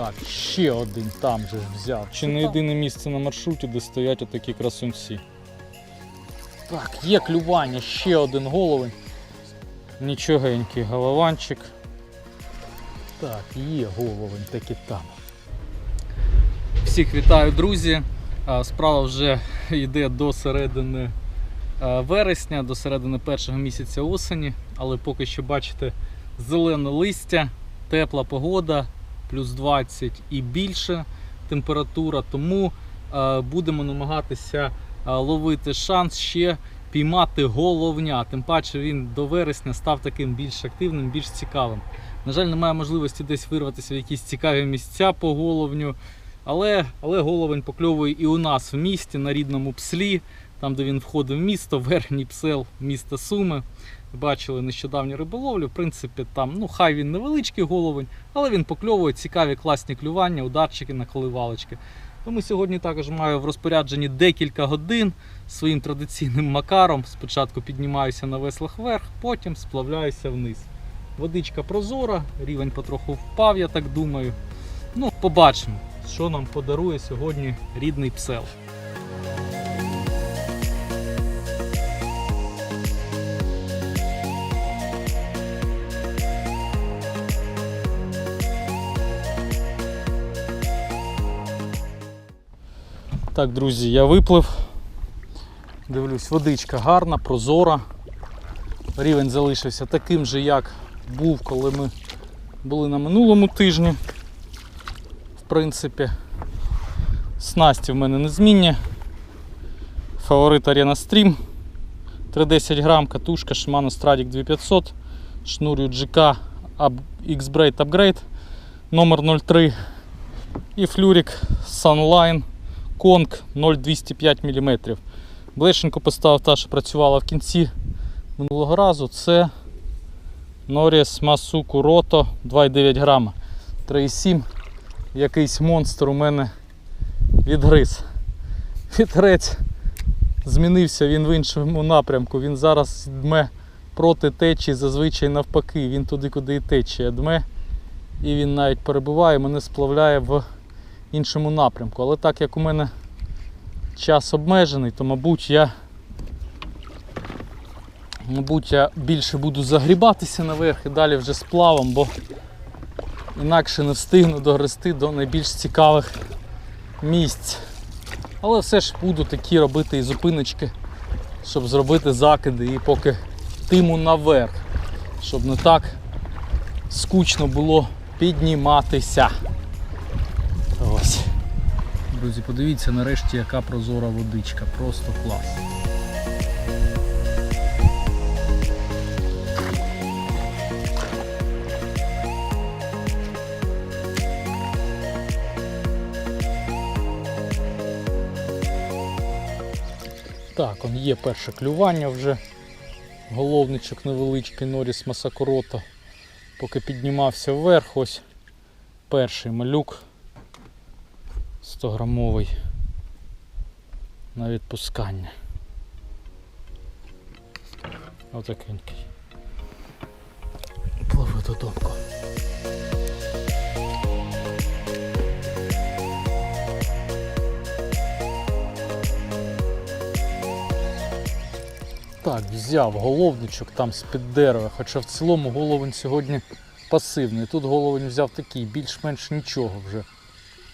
Так, ще один там же ж взяв. Чи не єдине місце на маршруті, де стоять отакі красунці. Так, є клювання, ще один головень. Нічогенький голованчик. Так, є головень таки там. Всіх вітаю, друзі. Справа вже йде до середини вересня, до середини першого місяця осені, але поки що бачите зелене листя, тепла погода, плюс 20 і більше температура. Тому е, будемо намагатися е, ловити шанс ще піймати головня. Тим паче він до вересня став таким більш активним, більш цікавим. На жаль, немає можливості десь вирватися в якісь цікаві місця по головню. Але, але головень покльовує і у нас в місті на рідному пслі, там де він входив в місто, верхній псел міста Суми. Бачили нещодавню риболовлю. В принципі, там ну хай він невеличкий головень, але він покльовує цікаві класні клювання, ударчики на коливалочки. Тому сьогодні також маю в розпорядженні декілька годин своїм традиційним макаром. Спочатку піднімаюся на веслах вверх, потім сплавляюся вниз. Водичка прозора, рівень потроху впав, я так думаю. Ну, побачимо, що нам подарує сьогодні рідний псел. Так, друзі, я виплив. Дивлюсь, водичка гарна, прозора. Рівень залишився таким же, як був, коли ми були на минулому тижні. В принципі, снасті в мене незмінні. Фаворит Arena Stream 310 грам, катушка Shimano Stradic 2500, шнурю GK X-Braid Upgrade номер 03 і флюрик Sunline Kong 0,205 мм. Блешенько поставив та, що працювала в кінці минулого разу. Це Norris Masuku Roto 2,9 грама. 3,7. Якийсь монстр у мене відгриз. Вітрець змінився він в іншому напрямку. Він зараз дме проти течії, зазвичай навпаки. Він туди, куди і течія дме. І він навіть перебуває, мене сплавляє в іншому напрямку. Але так як у мене час обмежений, то мабуть я мабуть я більше буду загрібатися наверх і далі вже сплавом, бо інакше не встигну догрести до найбільш цікавих місць. Але все ж буду такі робити і зупиночки, щоб зробити закиди і поки тиму наверх, щоб не так скучно було підніматися. Друзі, подивіться нарешті, яка прозора водичка. Просто клас. Так, он є перше клювання вже. Головничок невеличкий Норіс Масакорота. Поки піднімався вверх, ось перший малюк 100 грамовий на відпускання. Отакенький. Пливи додому. Так, взяв головничок там з-під дерева, хоча в цілому головень сьогодні пасивний. Тут головень взяв такий, більш-менш нічого вже.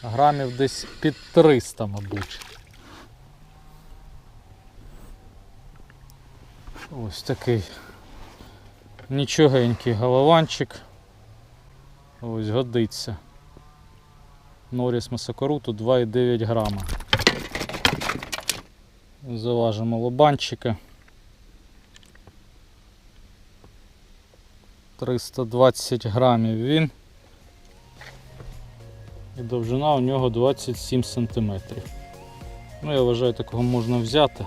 Грамів десь під 300, мабуть. Ось такий нічогенький голованчик. Ось годиться. Норіс Масакоруту 2,9 грама. Заважимо лобанчика. 320 грамів він. І довжина у нього 27 см. Ну, я вважаю, такого можна взяти.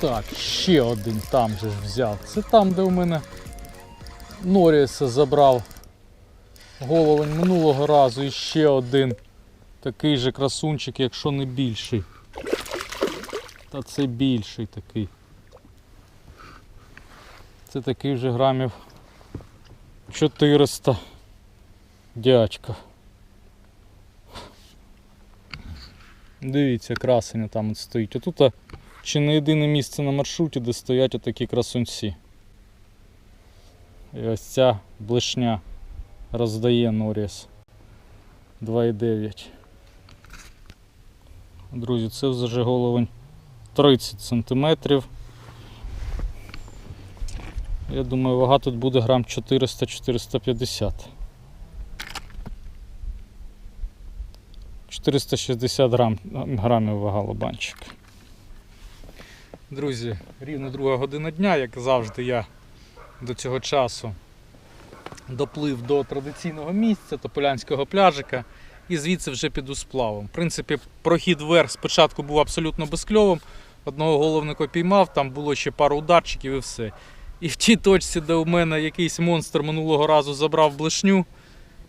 Так, ще один там же ж взяв. Це там, де у мене Норріса забрав головень минулого разу і ще один такий же красунчик, якщо не більший. Та це більший такий. Це такий вже грамів 400 дядька. Дивіться, красення там от стоїть. Тут чи не єдине місце на маршруті, де стоять отакі красунці. І ось ця блишня роздає Норіс 2,9. Друзі, це вже головень 30 сантиметрів. Я думаю, вага тут буде грам 400-450. 460 грам, грамів вага лобанчик. Друзі, рівно друга година дня, як завжди, я до цього часу доплив до традиційного місця Тополянського пляжика і звідси вже піду сплавом. В принципі, прохід вверх спочатку був абсолютно безкльовим. Одного головника піймав, там було ще пару ударчиків і все. І в тій точці, де у мене якийсь монстр минулого разу забрав блишню,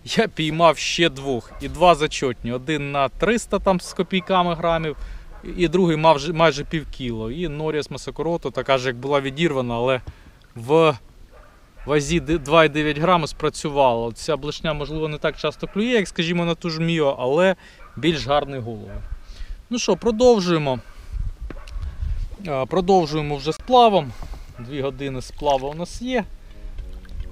я піймав ще двох. І два зачотні. Один на 300 там з копійками грамів, і другий мав майже пів кіло. І Норіас Масакорото, така ж як була відірвана, але в вазі 2,9 грами спрацювала. Ця блишня, можливо, не так часто клює, як, скажімо, на ту ж міо, але більш гарний голови. Ну що, продовжуємо. Продовжуємо вже сплавом. Дві години сплава у нас є.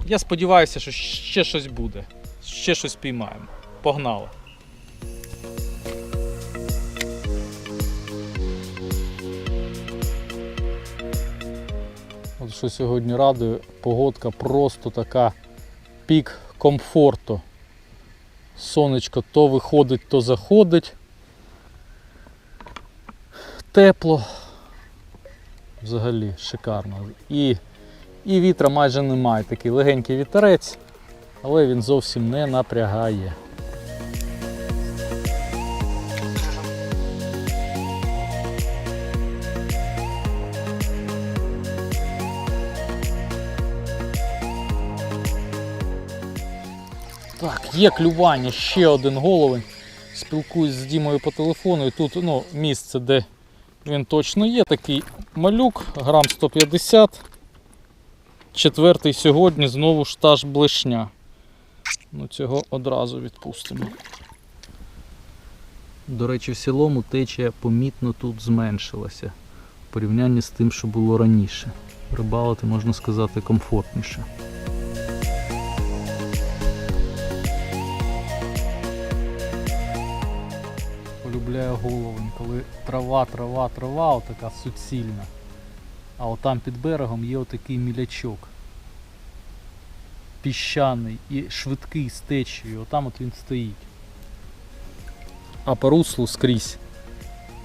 Я сподіваюся, що ще щось буде. Ще щось піймаємо. Погнали. От що сьогодні радує, погодка просто така пік комфорту. Сонечко то виходить, то заходить. Тепло. Взагалі шикарно. І, і вітра майже немає. Такий легенький вітерець, але він зовсім не напрягає. Так, є клювання, ще один головень. Спілкуюсь з Дімою по телефону. І тут ну, місце, де він точно є. Такий малюк, грам 150. Четвертий сьогодні знову ж та ж блишня. Ну, цього одразу відпустимо. До речі, в цілому течія помітно тут зменшилася в порівнянні з тим, що було раніше. Рибалити, можна сказати, комфортніше. полюбляю головень, коли трава, трава, трава, отака суцільна. А отам під берегом є отакий мілячок. Піщаний і швидкий з течією, отам от він стоїть. А по руслу скрізь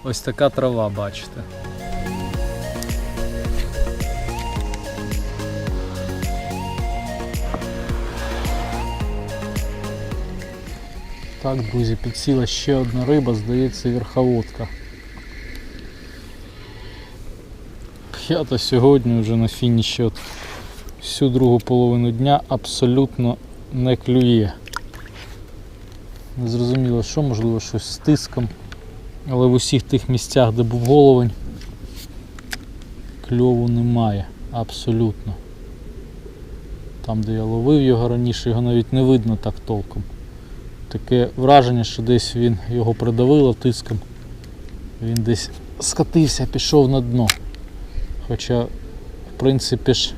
ось така трава, бачите. Так, друзі, підсіла ще одна риба, здається, верховодка. П'ята сьогодні вже на фініші от всю другу половину дня абсолютно не клює. Не зрозуміло, що, можливо, щось з тиском. Але в усіх тих місцях, де був головень, кльову немає. Абсолютно. Там, де я ловив його раніше, його навіть не видно так толком. Таке враження, що десь він його придавило тиском. Він десь скатився, пішов на дно. Хоча, в принципі ж,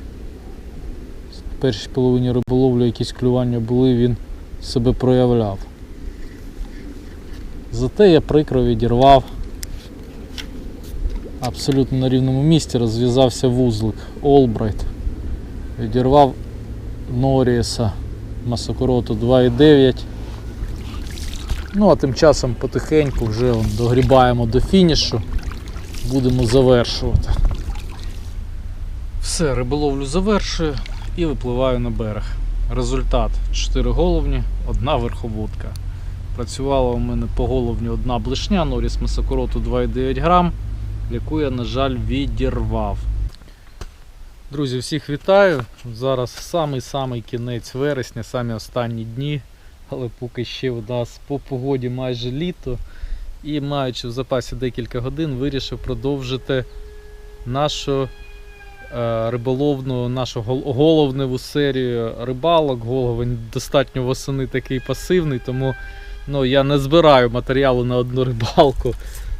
в першій половині риболовлі якісь клювання були, він себе проявляв. Зате я прикро відірвав. Абсолютно на рівному місці розв'язався вузлик Олбрайт. Відірвав Норіса Масокороту 2,9. Ну а тим часом потихеньку вже догрібаємо до фінішу. Будемо завершувати. Все, риболовлю завершую і випливаю на берег. Результат 4 головні, одна верховодка. Працювала у мене по головні одна блишня, Норіс Масакороту 2,9 грам, яку я, на жаль, відірвав. Друзі, всіх вітаю. Зараз самий-самий кінець вересня, самі останні дні. Але поки ще у нас по погоді майже літо. і, маючи в запасі декілька годин, вирішив продовжити нашу е, риболовну, нашу головневу серію рибалок. Головень достатньо восени такий пасивний, тому ну, я не збираю матеріалу на одну рибалку.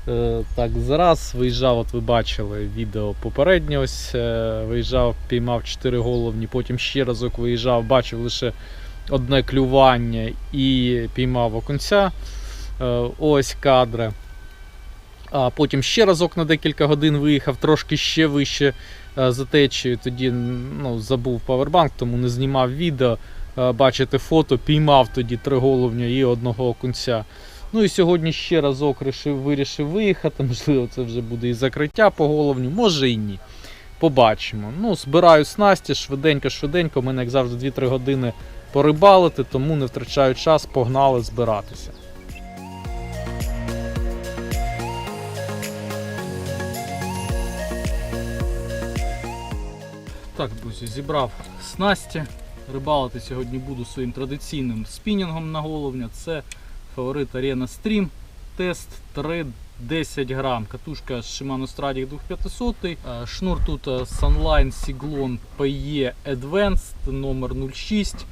Е, так, зараз виїжджав, от ви бачили відео попереднє. Ось е, виїжджав, піймав 4 головні, потім ще разок виїжджав, бачив лише одне клювання і піймав окунця. Е, ось кадри. А потім ще разок на декілька годин виїхав, трошки ще вище е, за течією. Тоді ну, забув павербанк, тому не знімав відео. Е, Бачите фото, піймав тоді три головня і одного окунця. Ну і сьогодні ще разок рішив, вирішив виїхати. Можливо, це вже буде і закриття по головню, може і ні. Побачимо. Ну, збираю снасті швиденько, швиденько. У мене, як завжди, 2-3 години порибалити, тому не втрачаю час, погнали збиратися. Так, друзі, зібрав снасті. Рибалити сьогодні буду своїм традиційним спінінгом на головня. Це фаворит Arena Stream. Тест 3,10 грам. Катушка Shimano Stradic 2500. Е, Шнур тут е, Sunline Siglon PE Advanced номер 06.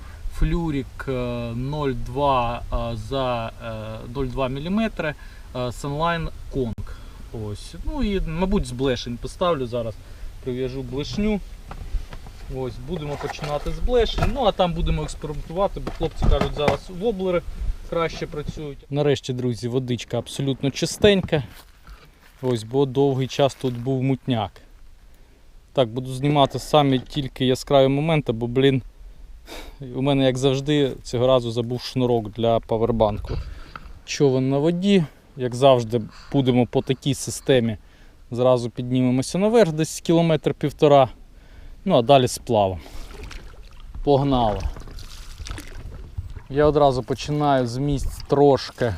Флюрик е, 0,2 е, за е, 0,2 мм. е, Sunline Kong. Ось. Ну і, мабуть, з блешень поставлю зараз. Прив'яжу блешню. Ось, будемо починати з блешень. Ну а там будемо експериментувати, бо хлопці кажуть, зараз воблери краще працюють. Нарешті, друзі, водичка абсолютно чистенька. Ось, бо довгий час тут був мутняк. Так, буду знімати самі тільки яскраві моменти, бо, блін, у мене, як завжди, цього разу забув шнурок для павербанку. Човен на воді, як завжди, будемо по такій системі. Зразу піднімемося наверх, десь кілометр півтора. Ну а далі сплавом. Погнали. Я одразу починаю з місць трошки,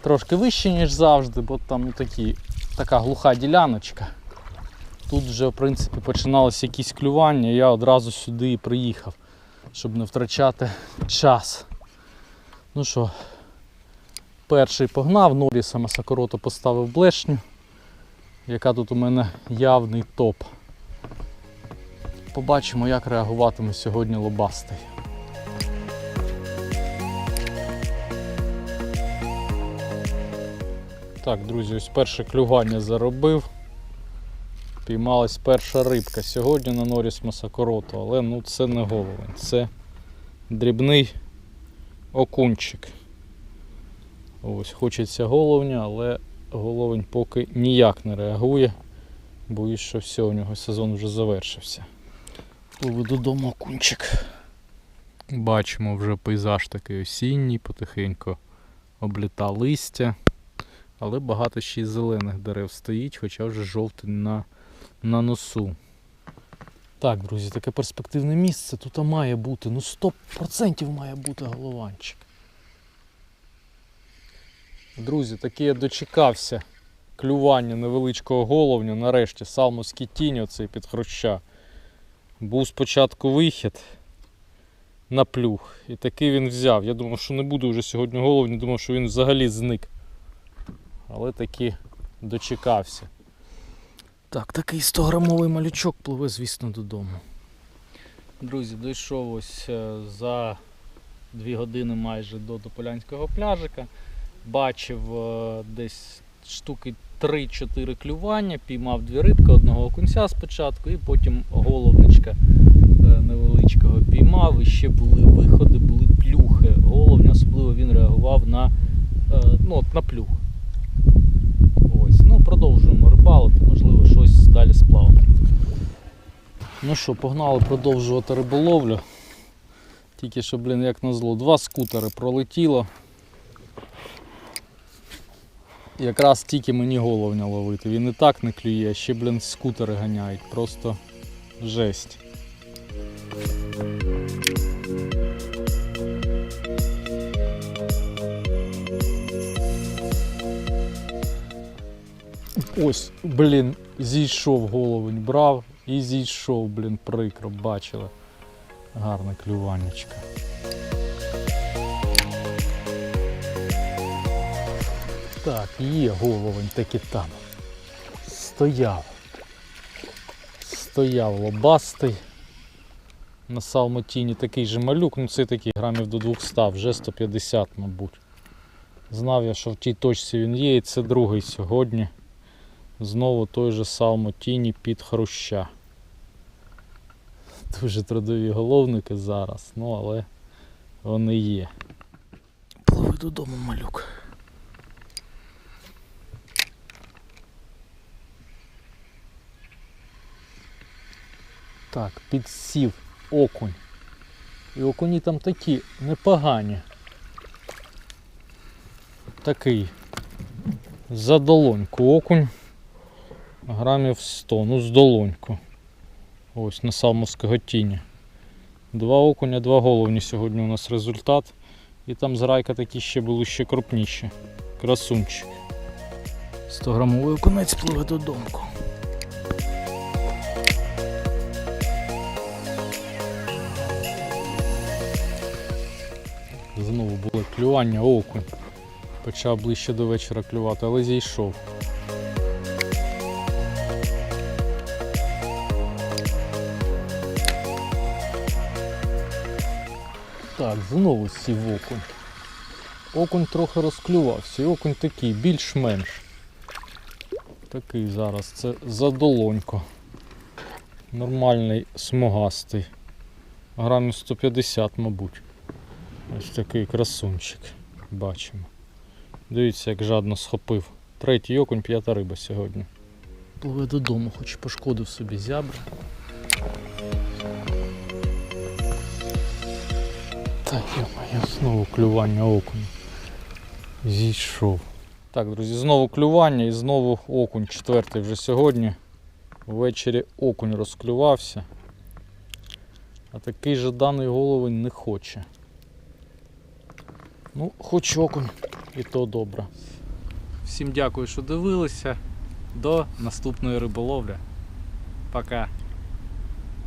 трошки вище, ніж завжди, бо там такі, така глуха діляночка. Тут вже в принципі починалися якісь клювання, я одразу сюди і приїхав, щоб не втрачати час. Ну що, перший погнав, Норіса Масакорото поставив блешню, яка тут у мене явний топ. Побачимо, як реагуватиме сьогодні лобастий. Так, друзі, ось перше клювання заробив. Піймалась перша рибка сьогодні на Норіс Масакорото, але ну це не головень, це дрібний окунчик. Ось, хочеться головня, але головень поки ніяк не реагує. Боюсь, що все, у нього сезон вже завершився. Пливу додому окунчик. Бачимо вже пейзаж такий осінній, потихеньку обліта листя. Але багато ще й зелених дерев стоїть, хоча вже жовтий на, на носу. Так, друзі, таке перспективне місце тут має бути. Ну 100% має бути голованчик. Друзі, таки я дочекався клювання невеличкого головня. Нарешті Салмус Кітінь, оцей під хруща. Був спочатку вихід на плюх. І такий він взяв. Я думав, що не буде вже сьогодні головня, думав, що він взагалі зник. Але таки дочекався. Так, такий 100-грамовий малючок пливе, звісно, додому. Друзі, дійшов ось е, за 2 години майже до Тополянського пляжика. Бачив е, десь штуки 3-4 клювання, піймав дві рибки, одного окунця спочатку і потім головничка е, невеличкого піймав. І ще були виходи, були плюхи. Головня, особливо він реагував на, ну, на плюх. Ось, ну продовжуємо рибалити, можливо, щось далі сплавимо. Ну що, погнали продовжувати риболовлю. Тільки що, блін, як назло, два скутери пролетіло. Якраз тільки мені головня ловити. Він і так не клює, а ще, блін, скутери ганяють. Просто жесть. Ось, блін, зійшов головень, брав і зійшов, блін, прикро, бачили. Гарне клюванечко. Так, є головень таки там. Стояв. Стояв лобастий. На салмотіні такий же малюк, ну це такий грамів до 200, вже 150, мабуть. Знав я, що в тій точці він є, і це другий сьогодні. Знову той же салмотіні під хруща. Дуже трудові головники зараз, ну але вони є. Пливи додому, малюк. Так, підсів окунь. І окуні там такі непогані. Такий за долоньку окунь. Грамів 100, ну з долоньку. Ось на самовського тіні. Два окуня, два головні сьогодні у нас результат. І там зрайка такі ще були ще крупніші. Красунчик. 100 грамовий окунець пливе додому. Знову було клювання окунь. Почав ближче до вечора клювати, але зійшов. Так, знову сів окунь. Окунь трохи розклювався. І окунь такий, більш-менш. Такий зараз, це задолонько. Нормальний смугастий. Грамів 150, мабуть. Ось такий красунчик. Бачимо. Дивіться, як жадно схопив. Третій окунь, п'ята риба сьогодні. Пливе додому, хоч пошкодив собі зябри. Так, я знову клювання окунь. Зійшов. Так, друзі, знову клювання і знову окунь. Четвертий вже сьогодні. Ввечері окунь розклювався. А такий же даний головень не хоче. Ну, хоч окунь, і то добре. Всім дякую, що дивилися. До наступної риболовлі. Пока.